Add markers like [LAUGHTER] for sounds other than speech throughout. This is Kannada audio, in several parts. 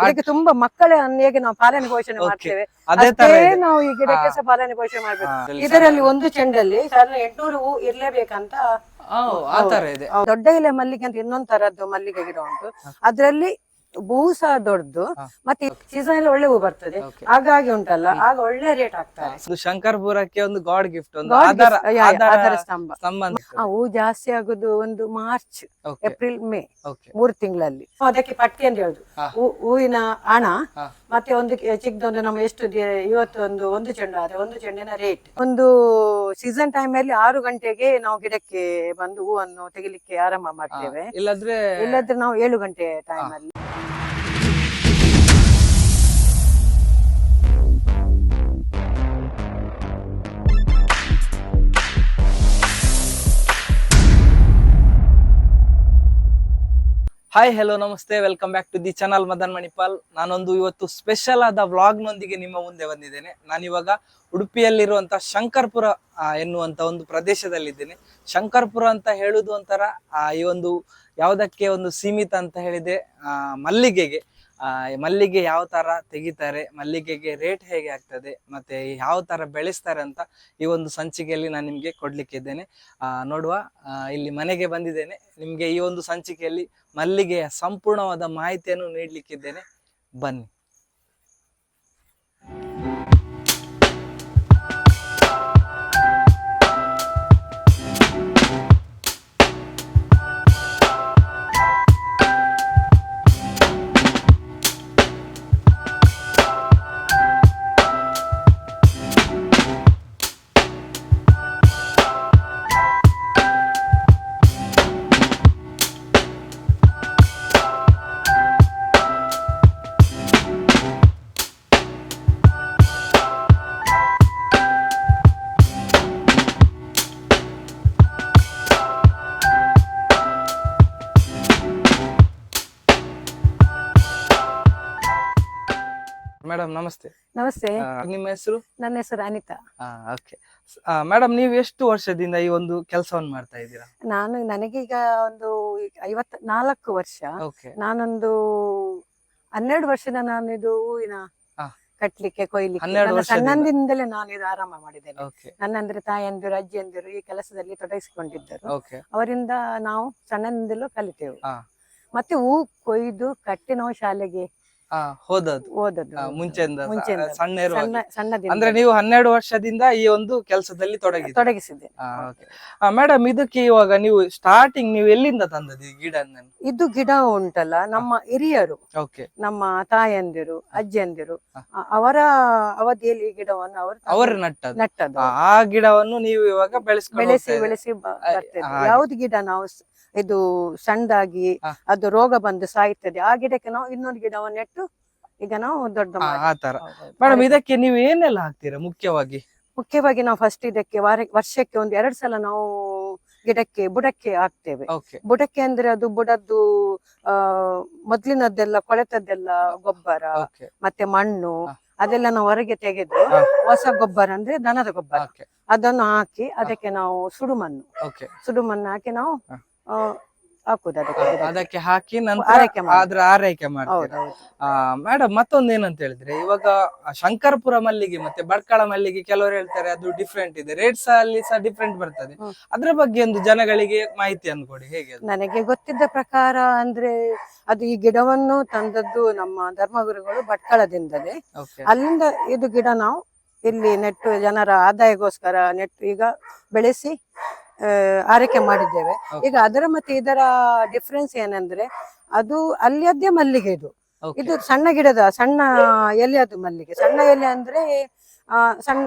ಇದಕ್ಕೆ ತುಂಬಾ ಮಕ್ಕಳನ್ನು ಹೇಗೆ ನಾವು ಪಾಲನೆ ಪೋಷಣೆ ಮಾಡ್ತೇವೆ? ಅದೇ ತರ ಇದೆ. ನಾವು ಈ ಗಿಡಕ್ಕೆ ಸಹ ಪಾಲನೆ ಪೋಷಣೆ ಮಾಡ್ಬೇಕು. ಇದರಲ್ಲಿ ಒಂದು ಚೆಂಡಲ್ಲಿ ಸಾಧಾರಣ ಎಂಟುನೂರು ಹೂ ಇರ್ಲೇಬೇಕಂತ ಆ, ಆ ತರ ಇದೆ. ದೊಡ್ಡ ಎಲೆ ಮಲ್ಲಿಗೆ ಅಂತ ಇನ್ನೊಂದ್ ತರದ್ದು ಮಲ್ಲಿಗೆ ಗಿಡ ಉಂಟು. ಅದ್ರಲ್ಲಿ ಹೂ ಸಹ ದೊಡ್ಡದು. ಮತ್ತೆ ಸೀಸನ್ ಅಲ್ಲಿ ಒಳ್ಳೆ ಹೂ ಬರ್ತದೆ. ಹಾಗಾಗಿ ಉಂಟಲ್ಲ ಆಗ ಒಳ್ಳೆ ರೇಟ್ ಆಗ್ತಾರೆ ಶಂಕರ್ಪುರಕ್ಕೆ ಒಂದು ಗಾಡ್ ಗಿಫ್ಟ್ ಒಂದು ಆಧಾರ ಆಧಾರ ಸ್ತಂಭ. ಆ ಹೂ ಜಾಸ್ತಿ ಆಗುದು ಒಂದು ಮಾರ್ಚ್ ಏಪ್ರಿಲ್ ಮೇ ಮೂರು ತಿಂಗಳಲ್ಲಿ. ಅದಕ್ಕೆ ಪಟ್ಟಿ ಅಂತ ಹೇಳುದು. ಹೂವಿನ ಹಣ. ಮತ್ತೆ ಒಂದು ಚಿಕ್ಕದೊಂದು ನಮ್ಮ ಎಷ್ಟು ಇವತ್ತು ಒಂದು ಒಂದು ಚೆಂಡು ಆದ್ರೆ ಒಂದು ಚೆಂಡಿನ ರೇಟ್ ಒಂದು ಸೀಸನ್ ಟೈಮ್ ಅಲ್ಲಿ ಆರು ಗಂಟೆಗೆ ನಾವು ಗಿಡಕ್ಕೆ ಬಂದು ಹೂವನ್ನು ತೆಗಿಲಿಕ್ಕೆ ಆರಂಭ ಮಾಡ್ತೇವೆ. ಇಲ್ಲದ್ರೆ ಇಲ್ಲದ್ರೆ ನಾವು ಏಳು ಗಂಟೆ ಟೈಮ್ ಅಲ್ಲಿ. ಹಾಯ್ ಹೆಲೋ ನಮಸ್ತೆ. Welcome back to the channel Madan Manipal ನಾನೊಂದು ಇವತ್ತು ಸ್ಪೆಷಲ್ ಆದ ವ್ಲಾಗ್ನೊಂದಿಗೆ ನಿಮ್ಮ ಮುಂದೆ ಬಂದಿದ್ದೇನೆ. ನಾನಿವಾಗ ಉಡುಪಿಯಲ್ಲಿರುವಂಥ ಶಂಕರ್ಪುರ ಎನ್ನುವಂಥ ಒಂದು ಪ್ರದೇಶದಲ್ಲಿದ್ದೇನೆ. ಶಂಕರ್ಪುರ ಅಂತ ಹೇಳುದು ಒಂಥರ ಈ ಒಂದು ಯಾವುದಕ್ಕೆ ಒಂದು ಸೀಮಿತ ಅಂತ ಹೇಳಿದೆ ಮಲ್ಲಿಗೆಗೆ. ಮಲ್ಲಿಗೆ ಯಾವ ತರ ತೆಗಿತಾರೆ, ಮಲ್ಲಿಗೆಗೆ ರೇಟ್ ಹೇಗೆ ಆಗ್ತದೆ, ಮತ್ತೆ ಯಾವ ತರ ಬೆಳೆಸ್ತಾರೆ ಅಂತ ಈ ಒಂದು ಸಂಚಿಕೆಯಲ್ಲಿ ನಾನು ನಿಮ್ಗೆ ಕೊಡ್ಲಿಕ್ಕಿದ್ದೇನೆ ನೋಡುವ ಇಲ್ಲಿ ಮನೆಗೆ ಬಂದಿದ್ದೇನೆ. ನಿಮ್ಗೆ ಈ ಒಂದು ಸಂಚಿಕೆಯಲ್ಲಿ ಮಲ್ಲಿಗೆಯ ಸಂಪೂರ್ಣವಾದ ಮಾಹಿತಿಯನ್ನು ನೀಡ್ಲಿಕ್ಕಿದ್ದೇನೆ ಬನ್ನಿ. ಮೇಡಮ್ ನಮಸ್ತೆ. ನಮಸ್ತೆ. ನಿಮ್ಮ ಹೆಸರು? ನನ್ನ ಹೆಸರು ಅನಿತಾ. ಓಕೆ. ಮೇಡಮ್ ನೀವು ಎಷ್ಟು ವರ್ಷದಿಂದ ಈ ಒಂದು ಕೆಲಸವನ್ನು ಮಾಡ್ತಾ ಇದ್ದೀರಾ? ನಾನು ನನಗೀಗ ಒಂದು ಐವತ್ ನಾಲ್ಕು ವರ್ಷ ನಾನೊಂದು ಹನ್ನೆರಡು ವರ್ಷದ ನಾನು ಇದು ಹೂವಿನ. ಕಟ್ಲಿಕ್ಕೆ ಕೊಯ್ಲಿಕ್ಕೆ. ಸಣ್ಣಂದಿಂದಲೇ ನಾನು ಇದು ಆರಂಭ ಮಾಡಿದ್ದೇನೆ. ನನ್ನಂದ್ರೆ ತಾಯಂದಿರು ಅಜ್ಜಿಯಂದಿರು ಈ ಕೆಲಸದಲ್ಲಿ ತೊಡಗಿಸಿಕೊಂಡಿದ್ದರು. ಅವರಿಂದ ನಾವು ಸಣ್ಣದಿಂದಲೂ ಕಲಿತೆವು. ಮತ್ತೆ ಹೂ ಕೊಯ್ದು ಕಟ್ಟಿ ನಾವು ಶಾಲೆಗೆ. ಹೋದದ್ದು. ಓದದ್ದು ಮುಂಚೆಯಿಂದ. ಸಣ್ಣ ಇರುವಾಗ. ಸಣ್ಣ ಸಣ್ಣದಿಂದ ಅಂದ್ರೆ ನೀವು ಹನ್ನೆರಡು ವರ್ಷದಿಂದ ಈ ಒಂದು ಕೆಲಸದಲ್ಲಿ ತೊಡಗಿ ತೊಡಗಿಸಿದ್ದೇನೆ. ಮೇಡಮ್ ಇದಕ್ಕೆ ಇವಾಗ ನೀವು ಸ್ಟಾರ್ಟಿಂಗ್ ನೀವು ಎಲ್ಲಿಂದ ತಂದದ್ದು ಈ ಗಿಡ ಇದು ಗಿಡ ಉಂಟಲ್ಲ ನಮ್ಮ ಹಿರಿಯರು ಓಕೆ ನಮ್ಮ ತಾಯಂದಿರು ಅಜ್ಜಿಯಂದಿರು ಅ- ಅವರ ಅವಧಿಯಲ್ಲಿ ಈ ಗಿಡವನ್ನು ಅವರು ತಂದು ಅವರು ನಟ್ಟದ್ದು. ನಟ್ಟದ್ದು. ಆ ಗಿಡವನ್ನು ನೀವು ಇವಾಗ ಬೆಳೆಸ್ಕೊಂಡು ಬೆಳೆಸಿ ಬೆಳೆಸಿ ಬ- ಯಾವ್ದು ಗಿಡ ನಾವು ಸ್- ಇದು ಸಣ್ಣದಾಗಿ ಅದು ರೋಗ ಬಂದು ಸಾಯ್ತದೆ. ಆ ಗಿಡಕ್ಕೆ ನಾವು ಇನ್ನೊಂದು ಗಿಡವನ್ನು ನೆಟ್ಟು ಈಗ ನಾವು ದೊಡ್ಡ ಮಾಡಿ- ಮೇಡಮ್ ಇದಕ್ಕೆ ನೀವು ಏನೆಲ್ಲ ಹಾಕ್ತೀರಾ ಮುಖ್ಯವಾಗಿ? ಮುಖ್ಯವಾಗಿ ನಾವು ಫಸ್ಟ್ ಇದಕ್ಕೆ ವಾರ ವರ್ಷಕ್ಕೆ ಒಂದು ಎರಡು ಸಲ ನಾವು ಗಿಡಕ್ಕೆ ಬುಡಕ್ಕೆ ಹಾಕ್ತೇವೆ. ಓಕೆ ಬುಡಕ್ಕೆ ಅಂದ್ರೆ ಅದು ಬುಡದ್ದು ಆ ಮೊದ್ಲಿನದ್ದೆಲ್ಲ ಕೊಳೆತದ್ದೆಲ್ಲ ಗೊಬ್ಬರ ಓಕೆ ಮತ್ತೆ ಮಣ್ಣು ಹಾ. ಅದೆಲ್ಲ ನಾವು ಹೊರಗೆ ತೆಗೆದು ಹಾ. ಹೊಸ ಗೊಬ್ಬರ ಅಂದ್ರೆ ದನದ ಗೊಬ್ಬರ. ಓಕೆ ಅದನ್ನು ಹಾಕಿ ಅದಕ್ಕೆ ನಾವು ಸುಡುಮಣ್ಣು. ಓಕೆ ಸುಡುಮಣ್ಣು ಹಾಕಿ ನಾವು ಹಾ. ಆ, ಹಾಕುದು ಅದಕ್ಕೆ ಅದಕ್ಕೆ ಹಾಕಿ ನಂತರ ಆರೈಕೆ ಮಾಡೋದು. ಅದ್ರ ಆರೈಕೆ ಮಾಡ್ತೀರಾ? ಹೌದೌದು ಮೇಡಮ್ ಮತ್ತೊಂದು ಏನಂತ ಹೇಳಿದ್ರೆ ಇವಾಗ ಶಂಕರಪುರ ಮಲ್ಲಿಗೆ ಮತ್ತೆ ಬಡ್ಕಳ ಮಲ್ಲಿಗೆ ಕೆಲವರು ಹೇಳ್ತಾರೆ ಅದು ಡಿಫ್ರೆಂಟ್ ಇದೆ. ರೇಟ್ಸ್ ಅಲ್ಲಿ ಸಹ ಡಿಫ್ರೆಂಟ್ ಬರ್ತದೆ. ಹ್ಮ್. ಅದ್ರ ಬಗ್ಗೆ ಒಂದು ಜನಗಳಿಗೆ ಮಾಹಿತಿ ಅನ್ಕೊಡಿ ಹೇಗೆ ಅದು? ನನಗೆ ಗೊತ್ತಿದ್ದ ಪ್ರಕಾರ ಅಂದ್ರೆ ಅದು ಈ ಗಿಡವನ್ನು ತಂದದ್ದು ನಮ್ಮ ಧರ್ಮಗುರುಗಳು ಬಟ್ಕಳದಿಂದಲೇ ಅಲ್ಲಿಂದ ಇದು ಗಿಡ ನಾವು ಇಲ್ಲಿ ನೆಟ್ಟು ಜನರ ಆದಾಯಗೋಸ್ಕರ ನೆಟ್ಟು ಈಗ ಬೆಳೆಸಿ ಆ, ಆರೈಕೆ ಮಾಡಿದ್ದೇವೆ. ಈಗ ಅದರ ಮತ್ತೆ ಇದರ ಡಿಫ್ರೆನ್ಸ್ ಏನಂದ್ರೆ ಅದು ಅಲ್ಲಿಯದ್ದೇ ಮಲ್ಲಿಗೆ ಇದು. ಇದು ಸಣ್ಣ ಗಿಡದ ಸಣ್ಣ ಎಲೆ ಅದು ಮಲ್ಲಿಗೆ. ಸಣ್ಣ ಎಲೆ ಅಂದ್ರೆ ಆ, ಸಣ್ಣ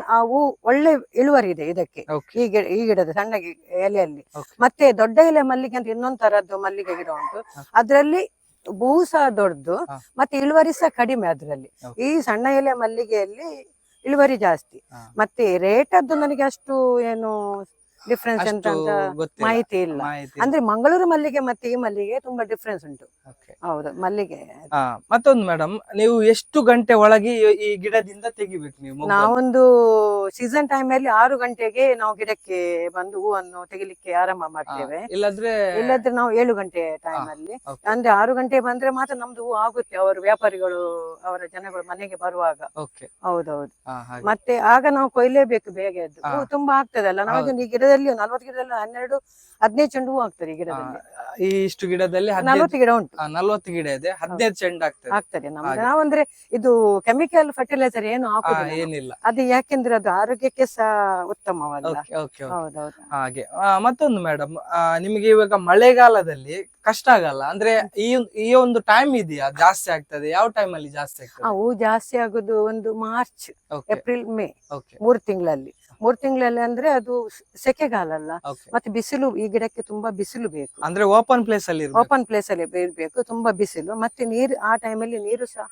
ಒಳ್ಳೆ ಇಳುವರಿ ಇದೆ ಇದಕ್ಕೆ. ಈ ಗಿಡ ಈ ಗಿಡದ ಸಣ್ಣ ಎಲೆಯಲ್ಲಿ. ಮತ್ತೆ ದೊಡ್ಡ ಎಲೆ ಮಲ್ಲಿಗೆ ಅಂತ ಇನ್ನೊಂದ್ ತರದ್ದು ಮಲ್ಲಿಗೆ ಗಿಡ ಉಂಟು. ಅದ್ರಲ್ಲಿ ಭೂ ಸಹ ದೊಡ್ಡದು ಮತ್ತೆ ಇಳುವರಿ ಸಹ ಕಡಿಮೆ ಅದರಲ್ಲಿ. ಈ ಸಣ್ಣ ಎಲೆ ಮಲ್ಲಿಗೆಯಲ್ಲಿ ಇಳುವರಿ ಜಾಸ್ತಿ. ಮತ್ತೆ ರೇಟ್ ಅದು ನನಗೆ ಅಷ್ಟು ಏನು ಡಿಫ್ರೆನ್ಸ್ ಅಂತ ಮಾಹಿತಿ ಇಲ್ಲ. ಅಂದ್ರೆ ಮಂಗಳೂರು ಮಲ್ಲಿಗೆ ಮತ್ತೆ ಈ ಮಲ್ಲಿಗೆ ತುಂಬಾ ಡಿಫ್ರೆನ್ಸ್ ಉಂಟು. ಹೌದು ಮಲ್ಲಿಗೆ. ಮತ್ತೊಂದು ಮೇಡಮ್ ನೀವು ಎಷ್ಟು ಗಂಟೆ ಒಳಗೆ ಈ- ಗಿಡದಿಂದ ತೆಗಿಬೇಕು ನೀವು? ನಾವೊಂದು ಸೀಸನ್ ಟೈಮ್ ಅಲ್ಲಿ ಆರು ಗಂಟೆಗೆ ನಾವು ಗಿಡಕ್ಕೆ ಬಂದು ಹೂವನ್ನು ತೆಗಿಲಿಕ್ಕೆ ಆರಂಭ ಮಾಡ್ತೇವೆ. ಇಲ್ಲದ್ರೆ ಇಲ್ಲದ್ರೆ ನಾವು ಏಳು ಗಂಟೆ ಟೈಮ್ ಅಲ್ಲಿ. ಅಂದ್ರೆ ಆರು ಗಂಟೆ ಬಂದ್ರೆ ಮಾತ್ರ ನಮ್ದು ಹೂ ಆಗುತ್ತೆ ಅವರು ವ್ಯಾಪಾರಿಗಳು ಅವರ ಜನಗಳು ಮನೆಗೆ ಬರುವಾಗ. ಹೌದೌದು. ಮತ್ತೆ ಆಗ ನಾವು ಕೊಯ್ಲೇಬೇಕು ಬೇಗ ತುಂಬಾ ಆಗ್ತದಲ್ಲ ನಮಗೆ ಈ ಗಿಡದಲ್ಲಿ ನಲ್ವತ್ತು ಗಿಡದಲ್ಲಿ ಹನ್ನೆರಡು ಹದಿನೈದು ಚೆಂಡು ಹೂ ಆಗ್ತದೆ ಈ ಗಿಡದಲ್ಲಿ. ಈ ಇಷ್ಟು ಗಿಡದಲ್ಲಿ ನಲ್ವತ್ತು ಗಿಡ ಉಂಟು. ನಲ್ವತ್ತು ಗಿಡ ಇದೆ. ಹದಿನೈದು ಚೆಂಡು ಆಗ್ತದೆ. ಆಗ್ತದೆ ನಮ್ಗೆ. ನಾವಂದ್ರೆ ಇದು ಕೆಮಿಕಲ್ ಫರ್ಟಿಲೈಸರ್ ಏನು ಹಾಕುದಿಲ್ಲ ಏನಿಲ್ಲ. ಅದು ಯಾಕೆಂದ್ರೆ ಅದು ಆರೋಗ್ಯಕ್ಕೆ ಸಹ ಉತ್ತಮವಲ್ಲ. ಓಕೆ ಹಾಗೆ. ಮತ್ತೊಂದು ಮೇಡಮ್ ನಿಮಗೆ ಇವಾಗ ಮಳೆಗಾಲದಲ್ಲಿ ಕಷ್ಟ ಆಗಲ್ಲ? ಅಂದ್ರೆ ಈ ಈ ಒಂದು ಟೈಮ್ ಇದೆಯಾ? ಜಾಸ್ತಿ ಆಗ್ತದೆ. ಯಾವ ಟೈಮ್ ಅಲ್ಲಿ ಜಾಸ್ತಿ ಆ ಆಗ್ತದೆ ಹೂ ಜಾಸ್ತಿ ಆಗುದು ಒಂದು ಮಾರ್ಚ್ ಏಪ್ರಿಲ್ ಮೇ ಮೂರ್ ತಿಂಗಳಲ್ಲಿ. ಮೂರ್ ತಿಂಗಳಲ್ಲಿ ಅಂದ್ರೆ ಅದು ಸೆಕೆಗಾಲ ಅಲ್ಲ ಮತ್ತೆ ಬಿಸಿಲು ಈ ಗಿಡಕ್ಕೆ ತುಂಬಾ ಬಿಸಿಲು ಬೇಕು. ಅಂದ್ರೆ ಓಪನ್ ಪ್ಲೇಸ್ ಅಲ್ಲಿ ಓಪನ್ ಪ್ಲೇಸ್ ಅಲ್ಲಿ ಇರ್ಬೇಕು ತುಂಬಾ ಬಿಸಿಲು. ಮತ್ತೆ ನೀರು ಆ ಟೈಮಲ್ಲಿ ನೀರು ಸಹ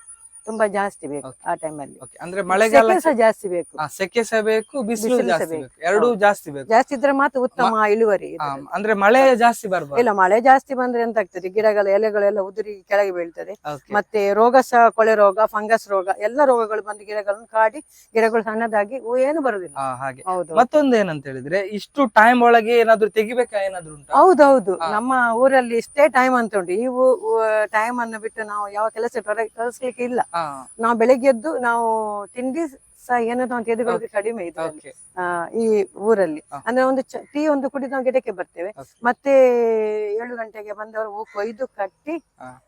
ತುಂಬಾ ಜಾಸ್ತಿ ಬೇಕು ಆ ಟೈಮಲ್ಲಿ ಅಂದ್ರೆ ಮಳೆಗಾಲ ಸಹ ಜಾಸ್ತಿ ಬೇಕು. ಸೆಕೆ ಸಹ ಬೇಕು ಬಿಸಿಲು ಎರಡು ಜಾಸ್ತಿ ಬೇಕು. ಜಾಸ್ತಿ ಬೇಕು. ಜಾಸ್ತಿ ಇದ್ರೆ ಮಾತ್ರ ಉತ್ತಮ ಇಳುವರಿ ಅಂದ್ರೆ ಮಳೆ ಜಾಸ್ತಿ ಬರ್ಬೋದು. ಇಲ್ಲ ಮಳೆ ಜಾಸ್ತಿ ಬಂದ್ರೆ ಎಂತ ಆಗ್ತದೆ ಗಿಡಗಳ ಎಲೆಗಳೆಲ್ಲ ಉದುರಿ ಕೆಳಗೆ ಬೀಳ್ತದೆ. ಮತ್ತೆ ರೋಗ ಸಹ ಕೊಳೆ ರೋಗ ಫಂಗಸ್ ರೋಗ ಎಲ್ಲ ರೋಗಗಳು ಬಂದು ಗಿಡಗಳನ್ನು ಕಾಡಿ ಗಿಡಗಳು ಸಣ್ಣದಾಗಿ ಏನು ಬರುದಿಲ್ಲ. ಹಾಗೆ. ಹೌದು. ಮತ್ತೊಂದು ಏನಂತ ಹೇಳಿದ್ರೆ ಇಷ್ಟು ಟೈಮ್ ಒಳಗೆ ಏನಾದ್ರು ತೆಗಿಬೇಕಾ ಏನಾದ್ರು ಹೌದೌದು. ನಮ್ಮ ಊರಲ್ಲಿ ಇಷ್ಟೇ ಟೈಮ್ ಅಂತ ಉಂಟು. ಈ ಟೈಮ್ ಅನ್ನು ಬಿಟ್ಟು ನಾವು ಯಾವ ಕೆಲಸ ಕಳಿಸ್ಲಿಕ್ಕೆ ಇಲ್ಲ. ನಾವು ಬೆಳಿಗ್ಗೆ ಎದ್ದು ನಾವು ತಿಂಡಿ ಸಹ ಏನದು ಅಂತ ತೆಗೆದುಕೊಳ್ಳೋದು ಕಡಿಮೆ ಇದೆ ಆ, ಈ ಊರಲ್ಲಿ. ಅಂದ್ರೆ ಒಂದು ಟೀ ಒಂದು ಕುಡಿದು ನಾವು ಗಿಡಕ್ಕೆ ಬರ್ತೇವೆ. ಮತ್ತೆ ಏಳು ಗಂಟೆಗೆ ಬಂದವರು ಹೂ ಕೊಯ್ದು ಕಟ್ಟಿ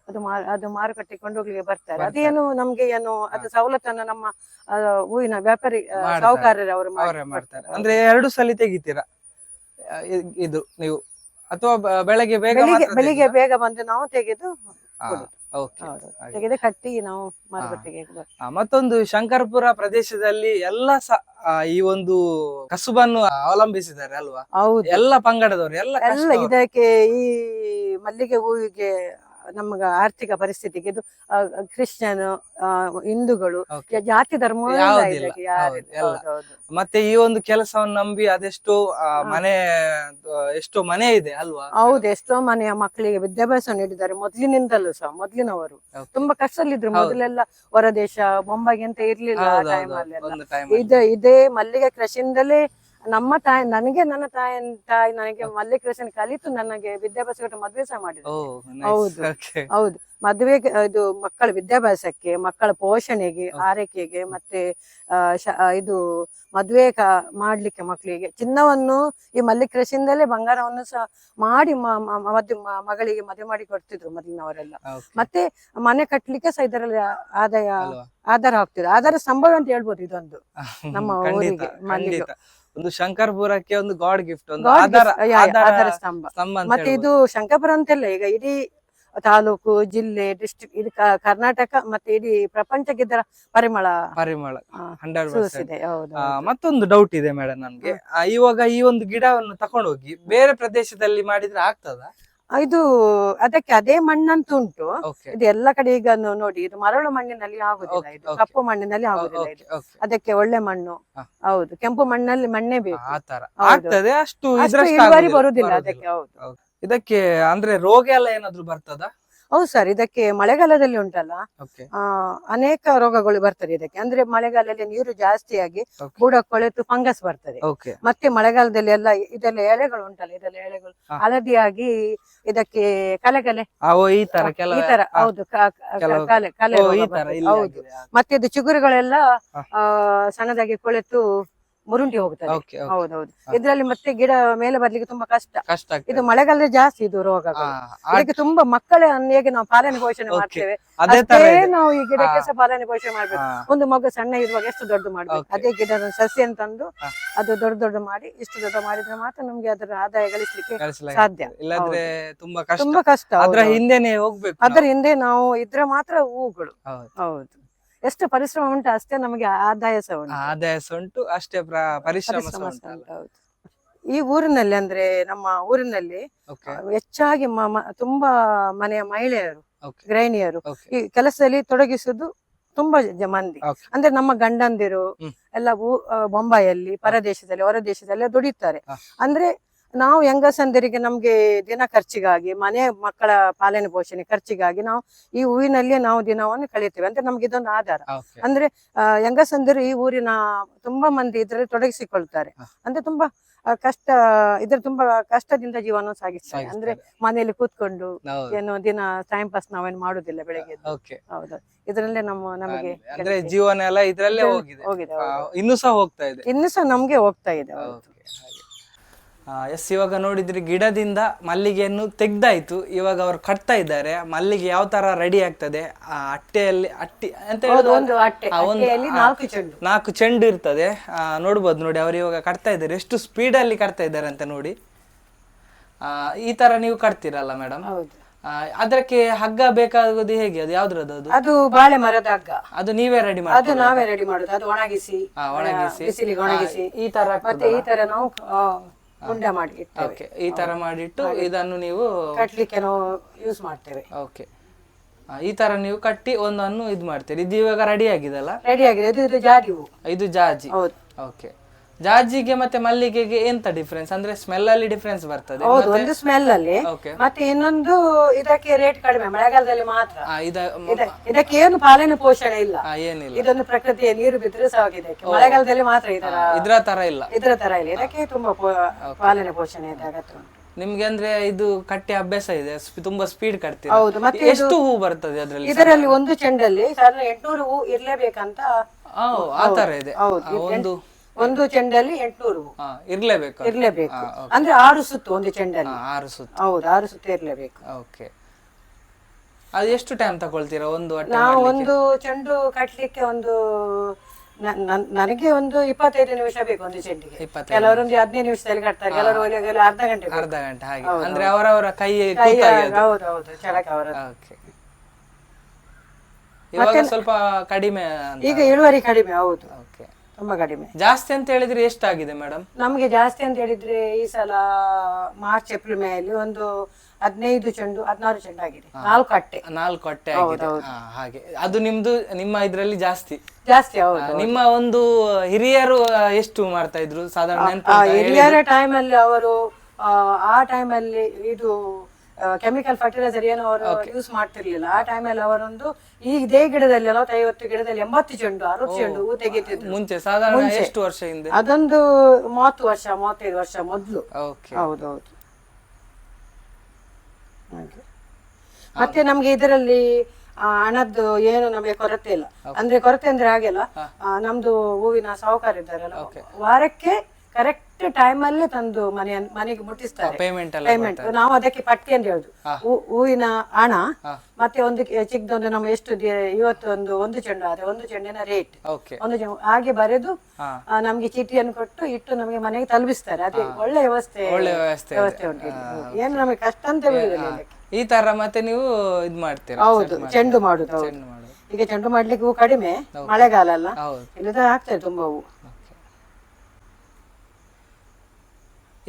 ಅದು ಅದು ಮಾರುಕಟ್ಟೆ ಕೊಂಡೋಗ್ಲಿಕ್ಕೆ ಬರ್ತಾರೆ. ಬರ್ತಾರೆ. ಅದೇನು ನಮ್ಗೆ ಏನು ಅದು ಸವಲತ್ತನ್ನು ನಮ್ಮ ಊರಿನ ಹೂವಿನ ವ್ಯಾಪಾರಿ ಸಾಹುಕಾರರವರು ಮಾಡ್ತಾರೆ. ಸಾಹುಕಾರರು ಅವರು ಮಾಡ್ತಾರೆ. ಅಂದ್ರೆ ಎರಡು ಸಲ ತೆಗಿತೀರಾ? ಇದು ನೀವು. ಅಥವಾ ಬೆಳಗ್ಗೆ ಬೇಗ ಬೆಳಿಗ್ಗೆ ಬೆಳಿಗ್ಗೆ ಬೇಗ ಬಂದು ನಾವು ತೆಗೆದು ತೆಗೆದು ಕಟ್ಟಿ ನಾವು ಮಾರುಕಟ್ಟೆಗೆ ಮತ್ತೊಂದು ಶಂಕರ್ಪುರ ಪ್ರದೇಶದಲ್ಲಿ ಎಲ್ಲ ಈ ಒಂದು ಕಸುಬನ್ನು ಅವಲಂಬಿಸಿದ್ದಾರೆ ಅಲ್ವಾ? ಹೌದು. ಎಲ್ಲ ಪಂಗಡದವರು ಎಲ್ಲ ಎಲ್ಲ. ಇದಕ್ಕೆ ಈ ಮಲ್ಲಿಗೆ ಹೂವಿಗೆ ನಮಗ ಆರ್ಥಿಕ ಪರಿಸ್ಥಿತಿಗೆ ಇದು ಕ್ರಿಶ್ಚಿಯನ್ ಹಿಂದೂಗಳು ಜಾತಿ ಧರ್ಮ ಮತ್ತೆ ಈ ಒಂದು ಕೆಲಸವನ್ನು ನಂಬಿ ಅದೆಷ್ಟು ಮನೆ ಎಷ್ಟೋ ಮನೆ ಇದೆ ಅಲ್ವಾ? ಹೌದು ಎಷ್ಟೋ ಮನೆಯ ಮಕ್ಕಳಿಗೆ ವಿದ್ಯಾಭ್ಯಾಸ ನೀಡಿದ್ದಾರೆ ಮೊದಲಿನಿಂದಲೂ ಸಹ ಮೊದ್ಲಿನವರು. ತುಂಬಾ ಕಷ್ಟದಲ್ಲಿದ್ರು. ಮೊದಲೆಲ್ಲ ಹೊರದೇಶ ಬೊಂಬಾಗಿ ಅಂತ ಇರ್ಲಿಲ್ಲ ಇದೇ ಮಲ್ಲಿಗೆ ಕೃಷಿಯಿಂದಲೇ ನಮ್ಮ ತಾಯಿ ನನಗೆ ನನ್ನ ತಾಯಿ ತಾಯಿ ನನಗೆ ಮಲ್ಲಿಕೃಷ್ಣ ಕಲಿತು ನನಗೆ ವಿದ್ಯಾಭ್ಯಾಸ ಕೊಟ್ಟು ಮದ್ವೆ ಸಹ ಮಾಡಿದ್ರು. ಹೌದು. ಹೌದು. ಮದ್ವೆಗೆ ಇದು ಮಕ್ಕಳ ವಿದ್ಯಾಭ್ಯಾಸಕ್ಕೆ ಮಕ್ಕಳ ಪೋಷಣೆಗೆ. ಆರೈಕೆಗೆ ಮತ್ತೆ ಇದು ಮದ್ವೆ ಮಾಡ್ಲಿಕ್ಕೆ ಮಕ್ಕಳಿಗೆ. ಚಿನ್ನವನ್ನು ಈ ಮಲ್ಲಿಕೃಷ್ಣದಲ್ಲೇ ಕೃಷಿಯಿಂದಲೇ ಬಂಗಾರವನ್ನು ಸಹ ಮಾಡಿ ಮ- ಮ- ಮದ್ದು ಮಗಳಿಗೆ ಮದುವೆ ಮಾಡಿ ಕೊಡ್ತಿದ್ರು ಮೊದಲಿನವರೆಲ್ಲ ಮತ್ತೆ ಮನೆ ಕಟ್ಟಲಿಕ್ಕೆ ಸಹ ಇದರಲ್ಲಿ ಆದಾಯ ಆಧಾರ ಆಗ್ತಿದ್ರು ಆಧಾರ ಸಂಭವ ಅಂತ ಹೇಳ್ಬೋದು ಇದೊಂದು. [LAUGHS] ನಮ್ಮ ಊರಿಗೆ, ಮಲ್ಲಿಗೆ. ಒಂದು ಶಂಕರ್ಪುರಕ್ಕೆ ಒಂದು ಗಾಡ್ ಗಿಫ್ಟ್ ಒಂದು ಆಧಾರ ಆಧಾರ ಸ್ತಂಭ. ಮತ್ತೆ ಇದು ಶಂಕರ್ಪುರ ಅಂತಲ್ಲ ಈಗ ಇಡೀ ತಾಲೂಕು ಜಿಲ್ಲೆ ಡಿಸ್ಟ್ರಿಕ್ಟ್ ಇದು ಕರ್ನಾಟಕ ಮತ್ತೆ ಇಡೀ ಪ್ರಪಂಚಕ್ಕೆ ಇದರ ಪರಿಮಳ ಪರಿಮಳ ಹಂಡ್ರೆಡ್ ಪರ್ಸೆಂಟ್. ಮತ್ತೊಂದು ಡೌಟ್ ಇದೆ ಮೇಡಮ್ ನನ್ಗೆ. ಇವಾಗ ಈ ಒಂದು ಗಿಡವನ್ನು ತಕೊಂಡೋಗಿ ಬೇರೆ ಪ್ರದೇಶದಲ್ಲಿ ಮಾಡಿದ್ರೆ ಆಗ್ತದ? ಇದು ಅದಕ್ಕೆ ಅದೇ ಮಣ್ಣಂತ ಉಂಟು ಇದು ಎಲ್ಲ ಕಡೆ ಈಗ ನೋಡಿ ಇದು ಮರಳು ಮಣ್ಣಿನಲ್ಲಿ ಆಗುದಿಲ್ಲ ಇದು ಕಪ್ಪು ಮಣ್ಣಿನಲ್ಲಿ ಆಗುದಿಲ್ಲ ಇದು. ಅದಕ್ಕೆ ಒಳ್ಳೆ ಮಣ್ಣು. ಹೌದು ಕೆಂಪು ಮಣ್ಣಲ್ಲಿ ಮಣ್ಣೇ ಬೇಕು. ಅಷ್ಟು ಇಳುವರಿ ಬರುದಿಲ್ಲ. ಅದಕ್ಕೆ ಹೌದು. ಇದಕ್ಕೆ ಅಂದ್ರೆ ರೋಗ ಎಲ್ಲ ಏನಾದ್ರು ಬರ್ತದ? ಹೌದು ಸರ್ ಇದಕ್ಕೆ ಮಳೆಗಾಲದಲ್ಲಿ ಉಂಟಲ್ಲ ಆ ಅನೇಕ ರೋಗಗಳು ಬರ್ತದೆ ಇದಕ್ಕೆ ಅಂದ್ರೆ ಮಳೆಗಾಲದಲ್ಲಿ ನೀರು ಜಾಸ್ತಿಯಾಗಿ Okay. ಬುಡ ಕೊಳೆತು ಫಂಗಸ್ ಬರ್ತದೆ ಓಕೆ ಮತ್ತೆ ಮಳೆಗಾಲದಲ್ಲಿ ಎಲ್ಲ ಇದೆಲ್ಲ ಎಲೆಗಳು ಉಂಟಲ್ಲ ಇದೆಲ್ಲ ಎಲೆಗಳು ಹಾ. ಹಳದಿಯಾಗಿ ಇದಕ್ಕೆ ಕಲೆಗಲೆ ಅವು ಈ ತರ ಕೆಲವು ಈ ತರ ಹೌದು ಕ- ಕ- ಕೆಲವು- ಕಲೆ ಕಲೆ ಓ, ರೋಗ ಈ ತರ ಬರ್ತದೆ. ಇಲ್ಲಿ ಹೌದು ಆಗಿದೆ. ಮತ್ತೆ ಇದು ಚಿಗುರುಗಳೆಲ್ಲ ಹಾ. ಆ ಸಣ್ಣದಾಗಿ ಕೊಳೆತು ಮುರುಂಟಿ ಹೋಗ್ತದೆ. ಹೌದೌದು. ಇದ್ರಲ್ಲಿ ಮತ್ತೆ ಗಿಡ ಮೇಲೆ ಬರ್ಲಿಕ್ಕೆ ತುಂಬಾ ಕಷ್ಟ ಕಷ್ಟ ಆಗ್ತದೆ. ಇದು ಮಳೆಗಾಲದ ಜಾಸ್ತಿ ಇದು ರೋಗ ಅದಕ್ಕೆ ಆ- ತುಂಬಾ ಮಕ್ಕಳನ್ನು ಹೇಗೆ ನಾವು ಪಾಲನೆ ಪೋಷಣೆ Okay. ಮಾಡ್ತೇವೆ ಅದೇ ತರ ಅಷ್ಟೇ ಇದೆ. ನಾವು ಈ ಗಿಡಕ್ಕೆ ಸಹ ಪಾಲನೆ ಪೋಷಣೆ ಮಾಡ್ಬೇಕು ಒಂದು ಮಗು ಸಣ್ಣ ಇರುವಾಗ ಎಷ್ಟು ದೊಡ್ಡ ಮಾಡ್ಬೇಕು Okay. ಅದೇ ಗಿಡದ ಸಸ್ಯ ತಂದು ಹಾ. ಅದು ದೊಡ್ಡ ದೊಡ್ಡ ಮಾಡಿ ಇಷ್ಟು ದೊಡ್ಡ ಮಾಡಿದ್ರೆ ಮಾತ್ರ ನಮ್ಗೆ ಅದರ ಆದಾಯ ಗಳಿಸ್ಲಿಕ್ಕೆ. ಸಾಧ್ಯ ಇಲ್ಲಾಂದ್ರೆ ತುಂಬಾ ಕಷ್ಟ ತುಂಬಾ ಕಷ್ಟ ಅದ್ರ. ಹಿಂದೆನೆ ಹೋಗ್ಬೇಕು ಅದರ ಹಿಂದೆ ನಾವು ಇದ್ರೆ ಮಾತ್ರ ಹೂಗಳು ಹೌದು. ಹೌದು ಎಷ್ಟು ಪರಿಶ್ರಮ ಉಂಟು ಅಷ್ಟೇ ನಮಗೆ ಆದಾಯ ಸಹ ಉಂಟು ಆದಾಯ ಸಹ ಉಂಟು ಅಷ್ಟೇ ಪ್ರ- ಪರಿಶ್ರಮ ಸಹ ಪರಿಶ್ರಮ ಸಹ ಅಲ್ಲ? ಉಂಟು, ಹೌದು. ಈ ಊರಿನಲ್ಲಿ ಅಂದ್ರೆ ನಮ್ಮ ಊರಿನಲ್ಲಿ ಹೆಚ್ಚಾಗಿ ಮ- ಮ- ತುಂಬಾ ಮನೆಯ ಮಹಿಳೆಯರು ಗೃಹಿಣಿಯರು ಈ ಕೆಲಸದಲ್ಲಿ ತೊಡಗಿಸುದು ತುಂಬಾ ಜ- ಮಂದಿ Okay. ಅಂದ್ರೆ ನಮ್ಮ ಗಂಡಂದಿರು ಹ್ಮ್. ಎಲ್ಲ ಊ- ಆ, ಬೊಂಬಾಯಲ್ಲಿ ಪರದೇಶದಲ್ಲಿ ಹೊರ ದೇಶದಲ್ಲಿ ದುಡಿತಾರೆ ಹ. ಅಂದ್ರೆ ನಾವು ಹೆಂಗಸಂದರಿಗೆ ನಮ್ಗೆ ದಿನ ಖರ್ಚಿಗಾಗಿ ಮನೆ ಮಕ್ಕಳ ಪಾಲನೆ ಪೋಷಣೆ ಖರ್ಚಿಗಾಗಿ ನಾವು ಈ ಹೂವಿನಲ್ಲಿಯೇ ನಾವು ದಿನವನ್ನು ಕಳೀತೇವೆ ಅಂದ್ರೆ ನಮ್ಗೆ ಇದೊಂದು ಆಧಾರ. ಅಂದ್ರೆ ಹೆಂಗಸಂದಿರು ಈ ಊರಿನ ತುಂಬಾ ಮಂದಿ ಇದ್ರಲ್ಲಿ ತೊಡಗಿಸಿಕೊಳ್ತಾರೆ. ಅಂದ್ರೆ ತುಂಬಾ ಕಷ್ಟ ಇದ್ರ ತುಂಬಾ ಕಷ್ಟದಿಂದ ಜೀವನ ಸಾಗಿಸ್ತಾರೆ. ಅಂದ್ರೆ ಮನೆಯಲ್ಲಿ ಕೂತ್ಕೊಂಡು ಏನು ದಿನ ಟೈಮ್ ಪಾಸ್ ನಾವೇನು ಮಾಡುದಿಲ್ಲ ಬೆಳಿಗ್ಗೆ ಹೌದು. ಇದ್ರಲ್ಲೇ ನಮ್ಮ ನಮಗೆ ಅಂದ್ರೆ ಜೀವನ ಎಲ್ಲ ಇದ್ರಲ್ಲೇ ಹೋಗಿದೆ. ಇನ್ನು ಸಹ ಹೋಗ್ತಾ ಇದೆ. ಇನ್ನು ಸಹ ನಮ್ಗೆ ಹೋಗ್ತಾ ಇದೆ. ಎಸ್ ಇವಾಗ ನೋಡಿದ್ರೆ ಗಿಡದಿಂದ ಮಲ್ಲಿಗೆಯನ್ನು ತೆಗ್ದಾಯ್ತು. ಇವಾಗ ಅವ್ರು ಕಟ್ತಾ ಇದ್ದಾರೆ. ಮಲ್ಲಿಗೆ ಯಾವ ತರ ರೆಡಿ ಆಗ್ತದೆ? ಆ ಅಟ್ಟೆಯಲ್ಲಿ ಅಟ್ಟಿ ಅಂತ ಹೇಳೋದು ಹೇಳುದು ಒಂದು ಅಟ್ಟೆ ಆ, ಒಂದು- ಅಟ್ಟೆಯಲ್ಲಿ ಆ, ನಾಲ್ಕು ಚೆಂಡು. ನಾಲ್ಕು ಚೆಂಡು ಇರ್ತದೆ. ನೋಡ್ಬೋದು ನೋಡಿ ಅವ್ರು ಇವಾಗ ಕಟ್ತಾ ಇದ್ದಾರೆ. ಎಷ್ಟು ಸ್ಪೀಡಲ್ಲಿ ಕಟ್ತಾ ಇದ್ದಾರೆ ಅಂತ ನೋಡಿ. ಆ, ಈ ತರ ನೀವು ಕಟ್ತೀರಲ್ಲ ಮೇಡಮ್ ಅದಕ್ಕೆ ಹಗ್ಗ ಬೇಕಾಗೋದು ಹೇಗೆ? ಅದು ಯಾವ್ದ್ರದ್ದು ಅದು? ಅದು ಬಾಳೆ ಮರದ ಹಗ್ಗ. ಅದು ನೀವೇ ರೆಡಿ ಮಾಡಿ ಅದು ನಾವೇ ರೆಡಿ ಮಾಡುದು. ಅದು ಒಣಗಿಸಿ ಒಣಗಿಸಿ. ಈ ತರ ಮತ್ತೆ ಈ ತರ ನಾವು ಉಂಡೆ ಮಾಡಿ ಓಕೆ ಈ ತರ ಮಾಡಿಟ್ಟು ಇದನ್ನು ನೀವು ಕಟ್ಲಿಕ್ಕೆ ನಾವು ಯೂಸ್ ಮಾಡ್ತೇವೆ. ಓಕೆ. ಈ ತರ ನೀವು ಕಟ್ಟಿ ಒಂದನ್ನು ಇದು ಮಾಡ್ತೀರಿ ಇದು ಇವಾಗ ರೆಡಿ ಆಗಿದಲ್ಲ ರೆಡಿ ಆಗಿದೆ. ಇದು ಜಾಜಿ ಇದು ಜಾಜಿ. ಹೌದು. ಓಕೆ. ಜಾಜಿಗೆ ಮತ್ತೆ ಮಲ್ಲಿಗೆಗೆ ಎಂತ ಡಿಫ್ರೆನ್ಸ್ ಅಂದ್ರೆ ಸ್ಮೆಲ್ ಅಲ್ಲಿ ಡಿಫ್ರೆನ್ಸ್ ಬರ್ತದೆ. ಹೌದು ಒಂದು ಸ್ಮೆಲ್ ಅಲ್ಲಿ. ಮತ್ತೆ ಇನ್ನೊಂದು ಇದಕ್ಕೆ ರೇಟ್ ಕಡಿಮೆ ಮಳೆಗಾಲದಲ್ಲಿ ಮಾತ್ರ. ಇದ ಇದ- ಇದಕ್ಕೆ ಏನು ಪಾಲನೆ ಪೋಷಣೆ ಇಲ್ಲ. ಆ, ಏನಿಲ್ಲ. ಇದೊಂದು ಪ್ರಕೃತಿಯ ನೀರು ಬಿದ್ದರೆ ಸಾಕು ಇದಕ್ಕೆ. ಮಳೆಗಾಲದಲ್ಲಿ ಮಾತ್ರ ಇದರ ಇದ್ರ ತರ ಇಲ್ಲ. ಇದರ ತರ ಇಲ್ಲ. ಇದಕ್ಕೆ ತುಂಬಾ ಪೋ- ಪಾಲನೆ ಪೋಷಣೆ ಇದೆ ಅಗತ್ಯ ಉಂಟು. ನಿಮ್ಗೆ ಅಂದ್ರೆ ಇದು ಕಟ್ಟಿ ಅಭ್ಯಾಸ ಇದೆ ಸ್ಪಿ- ತುಂಬಾ ಸ್ಪೀಡ್ ಕಟ್ತೀರಾ? ಹೌದು ಮತ್ತೆ ಎಷ್ಟು ಹೂ ಬರ್ತದೆ ಅದ್ರಲ್ಲಿ? ಇದರಲ್ಲಿ ಒಂದು ಚೆಂಡಲ್ಲಿ ಸಾಧಾರಣ ಎಂಟ್ನೂರು ಹೂ ಇರ್ಲೇಬೇಕಂತ ಆ, ಆ ತರ ಇದೆ. ಹೌದು ಆ, ಒಂದು ಒಂದು ಚೆಂಡಲ್ಲಿ ಎಂಟ್ನೂರು. ಹೂ ಇರ್ಲೇಬೇಕು ಅದು. ಇರ್ಲೇಬೇಕು. ಅಂದ್ರೆ ಆರು ಸುತ್ತು ಒಂದು ಚೆಂಡಲ್ಲಿ. ಆರು ಸುತ್ತು. ಹೌದು ಆರು ಸುತ್ತು ಇರ್ಲೇಬೇಕು. ಓಕೆ ಅದು ಎಷ್ಟು ಟೈಮ್ ತಗೊಳ್ತೀರಾ ಒಂದು ಅಟ್ಟೆ ನಾವು ಒಂದು ಚೆಂಡು ಕಟ್ಲಿಕ್ಕೆ ಒಂದು ನ- ನನ್- ನನಗೆ ಒಂದು ಇಪ್ಪತ್ತೈದು ನಿಮಿಷ ಬೇಕು ಒಂದು ಚೆಂಡಿಗೆ. ಇಪ್ಪತ್ತೈದು ಕೆಲವರೊಂದು ಹದಿನೈದು ನಿಮಿಷದಲ್ಲಿ ಕಟ್ತಾರೆ ಕೆಲವರು ಒಲೆಗೆಲ್ಲ ಅರ್ಧ ಗಂಟೆ ಬೇಕು. ಅರ್ಧ ಗಂಟೆ ಹಾಗೆ. ಅಂದ್ರೆ ಅವರವರ ಕೈ ಕೈ- ಹೌದು ಹೌದು ಚಳಕ ಅವರ ಓಕೆ ಇವಾಗ ಸ್ವಲ್ಪ ಕಡಿಮೆ ಅಂತ. ಈಗ ಇಳುವರಿ ಕಡಿಮೆ ಹೌದು. ತುಂಬಾ ಕಡಿಮೆ. ಜಾಸ್ತಿ ಅಂತ ಹೇಳಿದ್ರೆ ಎಷ್ಟಾಗಿದೆ ಮೇಡಮ್ ನಮಗೆ ಜಾಸ್ತಿ ಅಂತ ಹೇಳಿದ್ರೆ ಈ ಸಲ ಮಾರ್ಚ್ ಏಪ್ರಿಲ್ ಮೇ ಅಲ್ಲಿ ಒಂದು ಹದಿನೈದು ಚೆಂಡು ಹದಿನಾರು ಚೆಂಡು ಆಗಿದೆ. ನಾಲ್ಕು ಅಟ್ಟೆ. ನಾಲ್ಕು ಅಟ್ಟೆ ಆಗಿದೆ. ಹಾ, ಹಾಗೆ. ಅದು ನಿಮ್ದು ನಿಮ್ಮ ಇದ್ರಲ್ಲಿ ಜಾಸ್ತಿ? ಜಾಸ್ತಿ ಹೌದು ನಿಮ್ಮ ಒಂದು ಹಿರಿಯರು ಆ, ಎಷ್ಟು ಮಾಡ್ತಾ ಇದ್ರು? ಸಾಧಾರಣ ನೆನ್ಪು ಆ ಹಿರಿಯರ ಟೈಮ್ ಅಲ್ಲಿ ಅವರು ಆ, ಆ ಟೈಮ್ ಅಲ್ಲಿ ಇದು ಕೆಮಿಕಲ್ ಫರ್ಟಿಲೈಸರ್ ಏನು ಅವರು ಯೂಸ್ ಮಾಡ್ತಿರ್ಲಿಲ್ಲ. ಆ ಟೈಮಲ್ಲಿ ಅವರೊಂದು ಈ ಇದೇ ಗಿಡದಲ್ಲಿ ನಲವತ್ತೈವತ್ತು ಗಿಡದಲ್ಲಿ ಎಂಬತ್ತು ಚೆಂಡು ಅರವತ್ತು ಚೆಂಡು ಹೂ ತೆಗಿತಿದ್ರು ಮುಂಚೆ ಸಾಧಾರಣ ಎಷ್ಟು ವರ್ಷ ಹಿಂದೆ? ಅದೊಂದು ಮೂವತ್ತು ವರ್ಷ ಮೂವತ್ತೈದು ವರ್ಷ ಮೊದಲು. ಹೌದೌದು. ಮತ್ತೆ ನಮ್ಗೆ ಇದರಲ್ಲಿ ಹಣದ್ದು ಏನು ನಮಗೆ ಕೊರತೆ ಇಲ್ಲ. ಅಂದ್ರೆ ಕೊರತೆ ಅಂದ್ರೆ ಹಾಗೆಲ್ಲ ನಮ್ದು ಹೂವಿನ ಸಾಹುಕಾರ ಇದ್ದಾರಲ್ಲ ವಾರಕ್ಕೆ ಕರೆಕ್ಟ್ ಟೈಮ್ ಅಲ್ಲೇ ತಂದು ಮನೆ ಮನೆಗೆ ಮುಟ್ಟಿಸ್ತಾರೆ. ಪೇಮೆಂಟ್ ಪೇಮೆಂಟ್ ನಾವು ಅದಕ್ಕೆ ಪಟ್ಟಿ ಅಂತ ಹೇಳುದು. ಹೂ- ಹೂವಿನ ಹಣ ಮತ್ತೆ ಒಂದು ಕೆ- ಚಿಕ್ಕದೊಂದು ನಮ್ಮ ಎಷ್ಟು ದಿ- ಇವತ್ತು ಒಂದು ಒಂದು ಚೆಂಡು ಆದ್ರೆ ಒಂದು ಚೆಂಡಿನ ರೇಟ್ ಓಕೆ ಒಂದು ಚೆಂಡು ಹಾಗೆ ಬರೆದು ಹಾ. ಆ, ನಮ್ಗೆ ಚೀಟಿಯನ್ನು ಕೊಟ್ಟು ಇಟ್ಟು ನಮಗೆ ಮನೆಗೆ ತಲುಪಿಸ್ತಾರೆ. ಅದೇ ಒಳ್ಳೆ ವ್ಯವಸ್ಥೆ ಒಳ್ಳೆ ವ್ಯವಸ್ಥೆ ಇದೆ. ವ್ಯವಸ್ಥೆ ಉಂಟು ಇಲ್ಲಿ. ಏನು ನಮಗೆ ಕಷ್ಟ ಅಂತ ಬೀಳುದಿಲ್ಲ ಇದಕ್ಕೆ. ಈ ತರ ಮತ್ತೆ ನೀವು ಇದು ಮಾಡ್ತೀರಾ? ಹೌದು ಚೆಂಡು ಮಾಡುದು ಹೌದು. ಚೆಂಡು ಮಾಡೋದು. ಈಗ ಚೆಂಡು ಮಾಡ್ಲಿಕ್ಕೆ ಹೂ ಕಡಿಮೆ ಮಳೆಗಾಲ ಅಲ್ಲ. ಹೌದು. ಇಲ್ಲದ ಆಗ್ತದೆ ತುಂಬಾ ಹೂ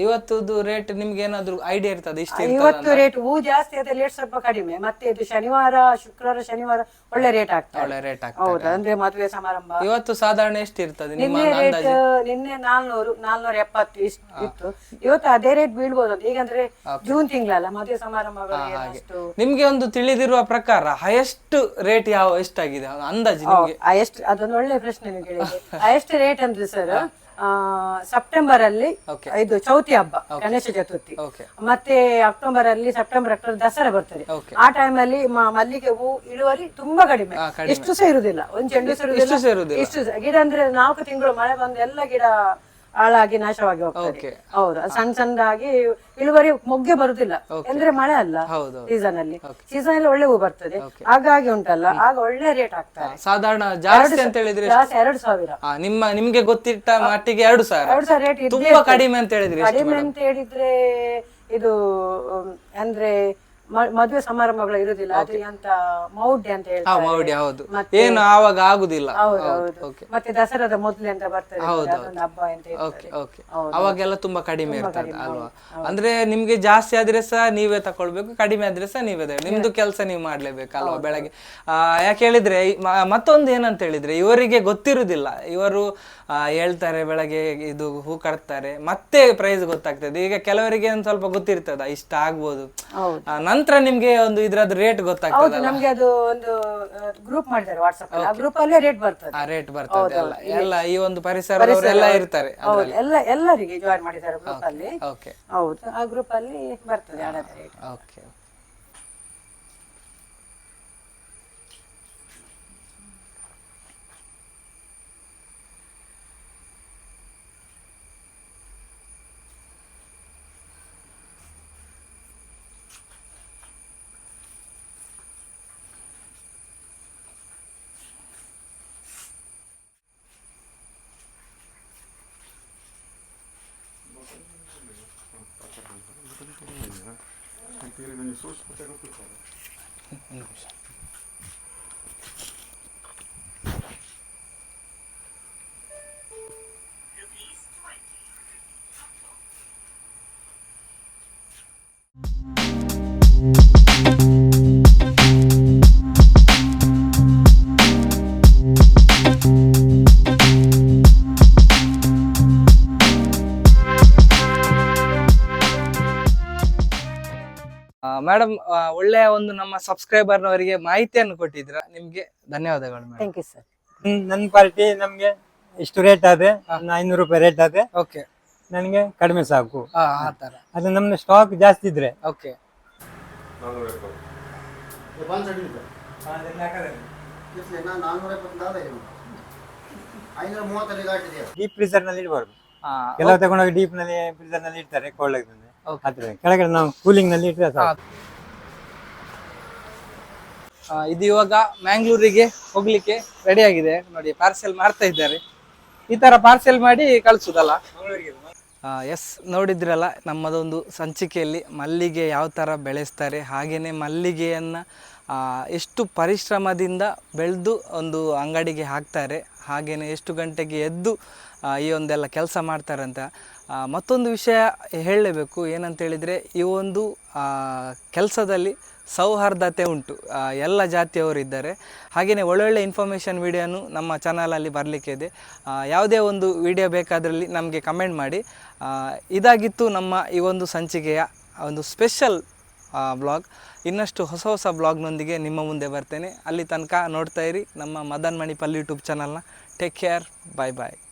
ಇವತ್ತದು ರೇಟ್ ನಿಮ್ಗೆ ಏನಾದ್ರು ಐಡಿಯಾ ಇರ್ತದೆ ಇಷ್ಟ ಇವತ್ತು ರೇಟ್ ಹೂ ಜಾಸ್ತಿ ಆದ್ರೆ ರೇಟ್ ಸ್ವಲ್ಪ ಕಡಿಮೆ. ಮತ್ತೆ ಇದು ಶನಿವಾರ ಶುಕ್ರವಾರ ಶನಿವಾರ ಒಳ್ಳೆ ರೇಟ್ ಆಗ್ತದೆ. ಒಳ್ಳೆ ರೇಟ್ ಆಗ್ತದೆ. ಹೌದು ಅಂದ್ರೆ ಮದುವೆ ಸಮಾರಂಭ. ಇವತ್ತು ಸಾಧಾರಣ ಎಷ್ಟು ಇರ್ತದೆ ನಿಮ್ಮ ನಿನ್ನೆ ರೇಟ್ ಅಂದಾಜು? ನಿನ್ನೆ ನಾಲ್ನೂರು ನಾಲ್ನೂರ ಎಪ್ಪತ್ತು ಇಷ್ಟು ಇತ್ತು. ಇವತ್ತು ಅದೇ ರೇಟ್ ಬೀಳ್ಬೋದು ಅಂತ. ಈಗಂದ್ರೆ ಜೂನ್ ತಿಂಗಳಲ್ಲ ಮದುವೆ ಸಮಾರಂಭ ಅಷ್ಟು ನಿಮ್ಗೆ ಒಂದು ತಿಳಿದಿರುವ ಪ್ರಕಾರ ಹೈಯೆಸ್ಟ್ ರೇಟ್ ಯಾವ ಎಷ್ಟಾಗಿದೆ? ಅಂದಾಜು ನಿಮ್ಗೆ. ಎಷ್ಟು ಅದೊಂದು ಒಳ್ಳೆ ಪ್ರಶ್ನೆ ನೀವು ಕೇಳಿದ್ರೆ ಹೈಯೆಸ್ಟ್ ರೇಟ್ ಅಂದ್ರೆ ಸರ್ ಸೆಪ್ಟೆಂಬರ್ ಅಲ್ಲಿ. ಇದು ಚೌತಿ ಹಬ್ಬ ಗಣೇಶ ಚತುರ್ಥಿ. ಮತ್ತೆ ಅಕ್ಟೋಬರ್ ಅಲ್ಲಿ ಸೆಪ್ಟೆಂಬರ್ ಅಕ್ಟೋಬರ್ ದಸರಾ ಬರ್ತದೆ. ಆ ಟೈಮ್ ಅಲ್ಲಿ ಮಲ್ಲಿಗೆ ಹೂ ಇಳುವರಿ ತುಂಬಾ ಕಡಿಮೆ. ಎಷ್ಟು ಸಹ ಇರುದಿಲ್ಲ. ಒಂದ್ ಚೆಂಡು ಸಹ ಇರುದಿಲ್ಲ. ಇಷ್ಟು ಸೇರುದಿಲ್ಲ ಇಷ್ಟು ಸಹ. ಗಿಡ ಅಂದ್ರೆ ನಾಲ್ಕು ತಿಂಗಳು ಮಳೆ ಬಂದು ಎಲ್ಲ ಗಿಡ ಹಾಳಾಗಿ ನಾಶವಾಗಿ ಹೋಗ್ತದೆ. ಹೌದು ಸಣ್ಣ ಸಣ್ಣದಾಗಿ ಇಳುವರಿ ಮೊಗ್ಗೆ ಬರುದಿಲ್ಲ. ಅಂದ್ರೆ ಮಳೆ ಅಲ್ಲ ಸೀಸನ್ ಅಲ್ಲಿ ಸೀಸನ್ ಅಲ್ಲಿ ಒಳ್ಳೆ ಹೂ ಬರ್ತದೆ. ಹಾಗಾಗಿ ಉಂಟಲ್ಲ ಆಗ ಒಳ್ಳೆ ರೇಟ್ ಆಗ್ತಾರೆ. ಸಾಧಾರಣ ಜಾಸ್ತಿ ಅಂತ ಹೇಳಿದ್ರೆ ಜಾಸ್ತಿ ಎರಡು ಸಾವಿರ. ನಿಮ್ಮ ನಿಮ್ಗೆ ಗೊತ್ತಿಟ್ಟ ಮಟ್ಟಿಗೆ ಎರಡು ಸಾವಿರ. ಎರಡು ಸಾವಿರ ರೇಟ್ ತುಂಬಾ ಕಡಿಮೆ ಅಂತ ಹೇಳಿದ್ರೆ ಕಡಿಮೆ ಅಂತ ಹೇಳಿದ್ರೆ ಇದು ಅಂದ್ರೆ ಮದುವೆ ಸಮಾರಂಭಗಳು ಇರುದಿಲ್ಲ. ಅಂತ ಮೌಢ್ಯ ಅಂತ ಹಾ ಹೇಳ್ತಾರೆ ಮೌಢ್ಯ ಹೌದು. ಮತ್ತೆ- ಏನು ಆವಾಗ ಆಗುದಿಲ್ಲ. ಹೌದು ಹೌದು ಓಕೆ ಮತ್ತೆ ದಸರಾದ ಮೊದಲು ಅಂತ ಬರ್ತದೆ? ಅದೊಂದು ಹಬ್ಬ ಅಂತ ಓಕೆ ಇರ್ತದೆ ಓಕೆ ಅವಾಗೆಲ್ಲ ತುಂಬಾ ಕಡಿಮೆ ಇರ್ತದೆ ಅಲ್ವಾ? ಅಂದ್ರೆ ನಿಮ್ಗೆ ಜಾಸ್ತಿ ಆದ್ರೆ ಸಹ ನೀವೇ ತಕೊಳ್ಬೇಕು ಕಡಿಮೆ ಆದ್ರೆ ಸಹ ನೀವೇ ತಗೊಳ್ಳಿ. ನಿಮ್ದು ಕೆಲಸ ನೀವು ಮಾಡ್ಲೇಬೇಕು ಅಲ್ವಾ ಬೆಳಗ್ಗೆ? ಆ, ಯಾಕೆ ಹೇಳಿದ್ರೆ ಈ ಮ- ಮತ್ತೊಂದು ಏನಂತ ಹೇಳಿದ್ರೆ ಇವರಿಗೆ ಗೊತ್ತಿರುದಿಲ್ಲ. ಇವರು ಆ, ಹೇಳ್ತಾರೆ ಬೆಳಗ್ಗೆ ಇದು ಹೂ ಕಟ್ತಾರೆ. ಮತ್ತೆ ಪ್ರೈಸ್ ಗೊತ್ತಾಗ್ತದೆ. ಈಗ ಕೆಲವರಿಗೆ ಒಂದ್ ಸ್ವಲ್ಪ ಗೊತ್ತಿರ್ತದ ಇಷ್ಟ ಆಗ್ಬೋದು. ಹೌದು. ಆ, ನಂತರ ನಿಮ್ಗೆ ಒಂದು ಇದ್ರದ್ದು ರೇಟ್ ಗೊತ್ತಾಗ್ತದೆ ಹೌದು ನಮ್ಗೆ ಅದು ಒಂದು ಗ್ರೂಪ್ ಮಾಡಿದ್ದಾರೆ ವಾಟ್ಸ್ಆಪ್ ಆ ಗ್ರೂಪ್ ಅಲ್ಲೇ ರೇಟ್ ಬರ್ತದೆ. ಆ ರೇಟ್ ಬರ್ತದೆ ಎಲ್ಲ. ಎಲ್ಲ ಈ ಒಂದು ಪರಿಸರದವರೆಲ್ಲ ಇರ್ತಾರೆ ಹೌದು ಎಲ್ಲ ಎಲ್ಲರಿಗೆ ಜಾಯಿನ್ ಮಾಡಿದ್ದಾರೆ ಗ್ರೂಪ್ ಅಲ್ಲಿ. ಓಕೆ ಹೌದು ಆ ಗ್ರೂಪ್ ಅಲ್ಲಿ ಬರ್ತದೆ ಹಣದ ರೇಟ್ ಓಕೆ да? Ти рівень сочку тебе питали. ಮೇಡಮ್ ಒಳ್ಳೆಯ ಒಂದು ನಮ್ಮ ಸಬ್ಸ್ಕ್ರೈಬರ್ ಸಬ್ಸ್ಕ್ರೈಬರ್ನವರಿಗೆ ಮಾಹಿತಿಯನ್ನು ಕೊಟ್ಟಿದ್ರ ನಿಮ್ಗೆ ಧನ್ಯವಾದಗಳು madam thank you sir hmm, ನನ್ ಪಾರ್ಟಿ ನಮ್ಗೆ ಇಷ್ಟು ರೇಟ್ ಆದ್ರೆ ಐನೂರು ರೂಪಾಯಿ ರೇಟ್ ಆದ್ರೆ ಓಕೆ ನನಗೆ ಕಡಿಮೆ ಸಾಕು. ಆ ಆ ತರ. ಅದು ನಮ್ಮ ಸ್ಟಾಕ್ ಜಾಸ್ತಿ ಇದ್ರೆ. ಓಕೆ ಡೀಪ್ ಫ್ರೀಸರ್ನಲ್ಲಿ ಇಡಬಾರ್ದು. ಕೆಲವು ತಗೊಂಡೋಗಿ ಡೀಪ್ನಲ್ಲಿ ಫ್ರೀಸರ್ನಲ್ಲಿ ಇಡ್ತಾರೆ ಕೋಲ್ಡ್ ಆಗ್ತದೆ ಕೆಳಗಡೆ ನಾವು ಕೂಲಿಂಗ್ನಲ್ಲಿ ಇಟ್ಟರೆ ಸಾಕು. ಇದು ಇವಾಗ ಮ್ಯಾಂಗ್ಳೂರಿಗೆ ಹೋಗ್ಲಿಕ್ಕೆ ರೆಡಿ ಆಗಿದೆ. ನೋಡಿ ಪಾರ್ಸೆಲ್ ಮಾಡ್ತಾ ಇದ್ದಾರೆ. ಈ ತರ ಪಾರ್ಸೆಲ್ ಮಾಡಿ ಕಳ್ಸುದಲ್ಲ? ಎಸ್ ನೋಡಿದ್ರಲ್ಲ ನಮ್ಮದೊಂದು ಸಂಚಿಕೆಯಲ್ಲಿ ಮಲ್ಲಿಗೆ ಯಾವ ಥರ ಬೆಳೆಸ್ತಾರೆ ಹಾಗೆಯೇ ಮಲ್ಲಿಗೆಯನ್ನು ಎಷ್ಟು ಪರಿಶ್ರಮದಿಂದ ಬೆಳೆದು ಒಂದು ಅಂಗಡಿಗೆ ಹಾಕ್ತಾರೆ ಹಾಗೆಯೇ ಎಷ್ಟು ಗಂಟೆಗೆ ಎದ್ದು ಆ, ಈ ಒಂದೆಲ್ಲ ಕೆಲಸ ಮಾಡ್ತಾರಂತ. ಆ, ಮತ್ತೊಂದು ವಿಷಯ ಹೇಳಲೇಬೇಕು. ಏನಂತ ಹೇಳಿದರೆ ಈ ಒಂದು ಕೆಲಸದಲ್ಲಿ ಸೌಹಾರ್ದತೆ ಉಂಟು. ಎಲ್ಲ ಜಾತಿಯವರಿದ್ದಾರೆ ಹಾಗೆಯೇ ಒಳ್ಳೊಳ್ಳೆ ಇನ್ಫಾರ್ಮೇಷನ್ ವಿಡಿಯೋನು ನಮ್ಮ ಚಾನಲಲ್ಲಿ ಬರಲಿಕ್ಕೆ ಇದೆ. ಯಾವುದೇ ಒಂದು ವಿಡಿಯೋ ಬೇಕಾದ್ರಲ್ಲಿ ನಮಗೆ ಕಮೆಂಟ್ ಮಾಡಿ. ಇದಾಗಿತ್ತು ನಮ್ಮ ಈ ಒಂದು ಸಂಚಿಕೆಯ ಒಂದು ಸ್ಪೆಷಲ್ ಬ್ಲಾಗ್ ಇನ್ನಷ್ಟು ಹೊಸ ಹೊಸ ಬ್ಲಾಗ್ನೊಂದಿಗೆ ನಿಮ್ಮ ಮುಂದೆ ಬರ್ತೇನೆ. ಅಲ್ಲಿ ತನಕ ನೋಡ್ತಾ ಇರಿ ನಮ್ಮ ಮದನ್ ಮಣಿಪಾಲ್ ಯೂಟ್ಯೂಬ್ ಚಾನಲ್ನ ಟೇಕ್ ಕೇರ್ ಬಾಯ್ ಬಾಯ್